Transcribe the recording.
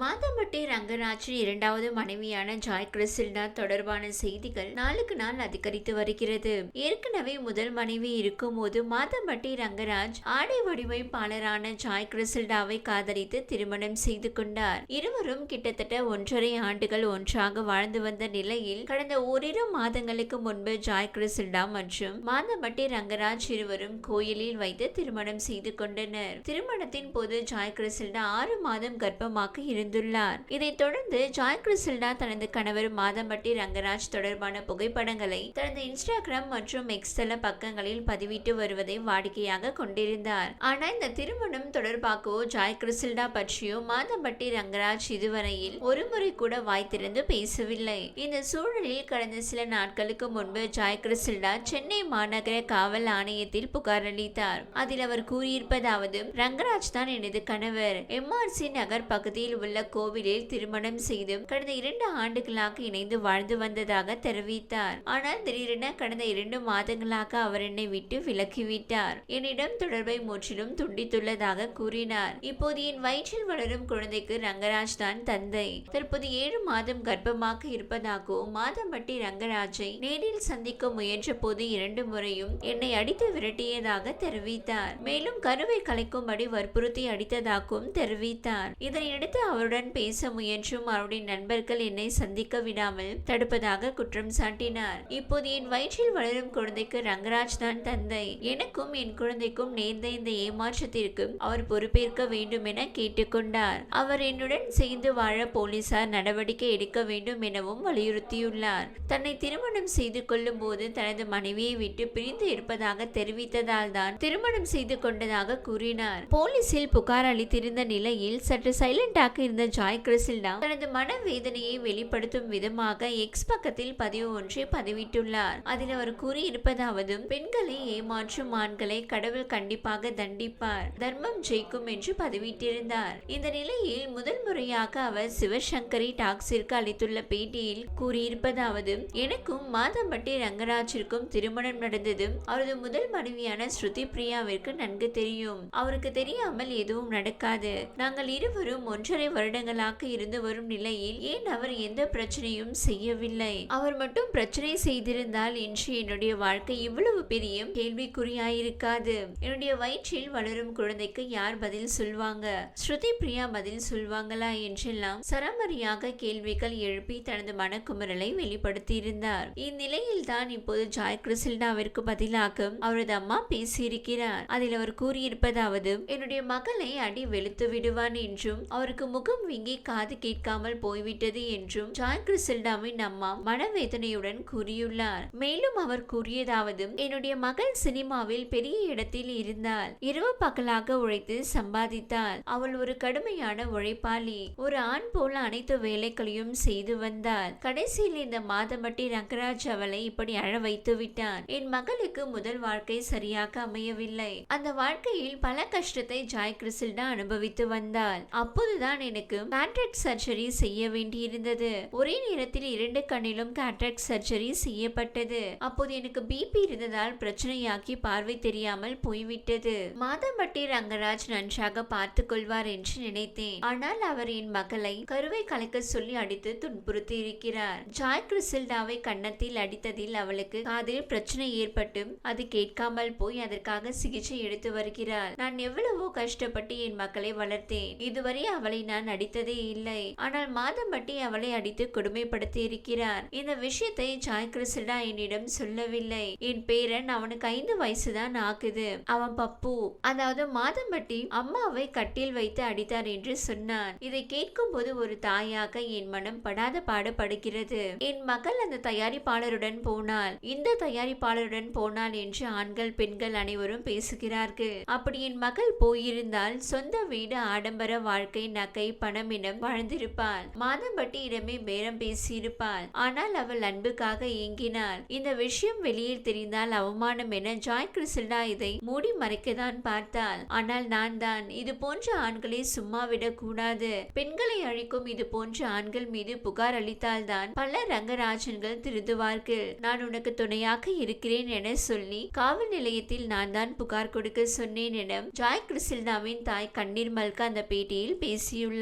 மாதம்பட்டி ரங்கராஜின் இரண்டாவது மனைவியான Joy Christina தொடர்பான செய்திகள் நாளுக்கு நாள் அதிகரித்து வருகிறது. ஏற்கனவே முதல் மனைவி இருக்கும் போது மாதம்பட்டி ரங்கராஜ் ஆடை வடிவமைப்பாளரான ஜாய் கிறிஸ்டில்டாவை காதலித்து திருமணம் செய்து கொண்டார். இருவரும் கிட்டத்தட்ட ஒன்றரை ஆண்டுகள் ஒன்றாக வாழ்ந்து வந்த நிலையில் கடந்த ஓரிரு மாதங்களுக்கு முன்பு ஜாய் கிறிஸ்டில்டா மற்றும் மாதம்பட்டி ரங்கராஜ் இருவரும் கோயிலில் வைத்து திருமணம் செய்து கொண்டனர். திருமணத்தின் போது ஜாய் கிறிஸ்டில்டா ஆறு மாதம் கர்ப்பமாக இருந்துள்ளார் இதைத் தொடர்ந்து ஜாய் கிறிசில்டா தனது கணவர் மாதம்பட்டி ரங்கராஜ் தொடர்பான புகைப்படங்களை தனது இன்ஸ்டாகிராம் மற்றும் எக்ஸ்தல பக்கங்களில் பதிவிட்டு வருவதை வாடிக்கையாக கொண்டிருந்தார். ஆனால் இந்த திருமணம் தொடர்பாகவோ ஜாய் கிறிசில்டா பற்றியோ மாதம்பட்டி ரங்கராஜ் இதுவரையில் ஒருமுறை கூட வாய் திறந்து பேசவில்லை. இந்த சூழலில் கடந்த சில நாட்களுக்கு முன்பு ஜாய் கிறிசில்டா சென்னை மாநகர காவல் ஆணையத்தில் புகார் அளித்தார். அதில் அவர் கூறியிருப்பதாவது ரங்கராஜ் தான் எனது கணவர். எம்ஆர்சி நகர் பகுதியில் உள்ள கோவிலில் திருமணம் செய்தும் கடந்த இரண்டு ஆண்டுகளாக இணைந்து வாழ்ந்து வந்ததாக தெரிவித்தார். ஆனால் திடீரென கடந்த இரண்டு மாதங்களாக அவர் என்னை விட்டு விலக்கிவிட்டார் என்னிடம் தொடர்பை முற்றிலும் துண்டித்துள்ளதாக கூறினார். இப்போது என் வயிற்றில் வளரும் குழந்தைக்கு ரங்கராஜ் தான் தந்தை. தற்போது ஏழு மாதம் கர்ப்பமாக இருப்பதாகவும் மாதம்பட்டி ரங்கராஜை நேரில் சந்திக்க முயன்ற போது இரண்டு முறையும் என்னை அடித்து விரட்டியதாக தெரிவித்தார். மேலும் கருவை கலைக்கும்படி வற்புறுத்தி அடித்ததாகவும் தெரிவித்தார். இதனையடுத்து அவர் அவருடன் பேச முயன்றும் அவருடைய நண்பர்கள் என்னை சந்திக்க விடாமல் தடுப்பதாக குற்றம் சாட்டினார். இப்போது என் வயிற்றில் வளரும் குழந்தைக்கு ரங்கராஜ் தான் தந்தை. எனக்கும் என் குழந்தைக்கும் நேர்ந்த இந்த ஏமாற்றத்திற்கு அவர் பொறுப்பேற்க வேண்டும் என கேட்டுக்கொண்டார். அவர் என்னுடன் சேர்ந்து வாழ போலீசார் நடவடிக்கை எடுக்க வேண்டும் எனவும் வலியுறுத்தியுள்ளார். தன்னை திருமணம் செய்து கொள்ளும் போது தனது மனைவியை விட்டு பிரிந்து இருப்பதாக தெரிவித்ததால் தான் திருமணம் செய்து கொண்டதாக கூறினார். போலீசில் புகார் அளித்திருந்த நிலையில் சற்று சைலண்டாக இருந்த ஜாய் கிறிசில்டா தனது மனவேதனையை வெளிப்படுத்தும் விதமாக எக்ஸ் பக்கத்தில் பதிவு ஒன்றை பதிவிட்டுள்ளார். அதில் அவர் கூறியிருப்பதாவது பெண்களை ஏமாற்றும் ஆண்களை கடவுள் கண்டிப்பாக தண்டிப்பார் தர்மம் ஜெயிக்கும் என்று பதிவிட்டிருந்தார். இந்த நிலையில் முதல் முறையாக அவர் சிவசங்கரி டாக்ஸிற்கு அளித்துள்ள பேட்டியில் கூறியிருப்பதாவது எனக்கும் மாதம்பட்டி ரங்கராஜிற்கும் திருமணம் நடந்தது அவரது முதல் மனைவியான ஸ்ருதி பிரியாவிற்கு நன்கு தெரியும். அவருக்கு தெரியாமல் எதுவும் நடக்காது. நாங்கள் இருவரும் ஒன்றரை வருடங்களாக இருந்து வரும் நிலையில் ஏன் அவர் எந்த பிரச்சனையும் செய்யவில்லை? அவர் மட்டும் பிரச்சனை செய்திருந்தால் இன்று என்னுடைய வாழ்க்கை இவ்வளவு பெரிய கேள்விக்குறியாயிருக்காது. என்னுடைய வயிற்றில் வளரும் குழந்தைக்கு யார் பதில் சொல்வாங்க? ஸ்ருதி பிரியா பதில் சொல்வாங்களா என்றெல்லாம் சரமரியாக கேள்விகள் எழுப்பி தனது மனக்குமுறலை வெளிப்படுத்தியிருந்தார். இந்நிலையில் தான் இப்போது ஜாய் கிறிசில்டாவிற்கு பதிலாக அவரது அம்மா பேசியிருக்கிறார். அதில் அவர் கூறியிருப்பதாவது என்னுடைய மகளை அடி வெளுத்து விடுவான் என்றும் அவருக்கு முகம் வீங்கி காது கேட்காமல் போய்விட்டது என்றும் ஜாய் கிறிசில்டாவின் அம்மா மனவேதனையுடன் கூறியுள்ளார். மேலும் அவர் கூறியதாவது என்னுடைய மகள் சினிமாவில் பெரிய இடத்தில் இருந்தால் இரவு பகலாக உழைத்து சம்பாதித்தாள். அவள் ஒரு கடுமையான உழைப்பாளி. ஒரு ஆண் போல அனைத்து வேலைகளையும் செய்து வந்தாள். கடைசியில் இந்த மாதமட்டி ரங்கராஜ் அவளை இப்படி அழ வைத்து விட்டான். என் மகளுக்கு முதல் வாழ்க்கை சரியாக அமையவில்லை. அந்த வாழ்க்கையில் பல கஷ்டத்தை ஜாய் கிறிசில்டா அனுபவித்து வந்தாள். அப்போதுதான் எனக்கு கேட்ராக்ட் சர்ஜரி செய்ய வேண்டியிருந்தது. ஒரே நேரத்தில் இரண்டு கண்ணிலும் கேட்ராக்ட் சர்ஜரி செய்யப்பட்டது. அப்போது எனக்கு பிபி இருந்ததால் பிரச்சனையாக்கி பார்வை தெரியாமல் போய்விட்டது. மாதம்பட்டி ரங்கராஜ் நன்றாக பார்த்துக் கொள்வார் என்று நினைத்தேன். ஆனால் அவர் என் மகளை கருவை கலைக்க சொல்லி அடித்து துன்புறுத்தி இருக்கிறார் ஜாய் கிறிசில்டாவை கன்னத்தில் அடித்ததில் அவளுக்கு காதில் பிரச்சனை ஏற்பட்டு அது கேட்காமல் போய் அதற்காக சிகிச்சை எடுத்து வருகிறார். நான் எவ்வளவோ கஷ்டப்பட்டு என் மக்களை வளர்த்தேன். இதுவரை அவளை நான் அடித்ததே இல்லை. ஆனால் மாதம்பட்டி அவளை அடித்து கொடுமைப்படுத்தி இருக்கிறார். இந்த விஷயத்தை ஜாய் கிறிசில்டா என்னிடம் சொல்லவில்லை. என் பேரன் அவனுக்கு ஐந்து வயசுதான் ஆகுது. அவன் பப்பு. அதாவது மாதம்பட்டி அம்மாவை கட்டில் வைத்து அடித்தார் என்று சொன்னான். இதை கேட்கும் போது ஒரு தாயாக என் மனம் படாத பாடுபடுகிறது. என் மகள் அந்த தயாரிப்பாளருடன் போனாள். இந்த தயாரிப்பாளருடன் போனாள் என்று ஆண்கள் பெண்கள் அனைவரும் பேசுகிறார்கள். அப்படி என் மகள் போயிருந்தால் சொந்த வீடு ஆடம்பர வாழ்க்கை நகை பணமிடம் வாழ்ந்திருப்பாள். மாதம்பட்டியிடமே பேரம் பேசியிருப்பாள். ஆனால் அவள் அன்புக்காக ஏங்கினாள். இந்த விஷயம் வெளியில் தெரிந்தால் அவமானம் என ஜாய் கிறிஸ்டா இதை மூடி மறைக்கதான் பார்த்தாள். ஆனால் நான் தான். இது போன்ற ஆண்களை சும்மா விடக் கூடாது. பெண்களை அழிக்கும் இது போன்ற ஆண்கள் மீது புகார் அளித்தால்தான் பல ரங்கராஜன்கள் திருந்துவார்கள். நான் உனக்கு துணையாக இருக்கிறேன் என சொல்லி காவல் நிலையத்தில் நான் தான் புகார் கொடுக்க சொன்னேன் என ஜாய் கிறிஸ்டாவின் தாய் கண்ணீர் மல்க அந்த பேட்டியில் பேசியுள்ளார்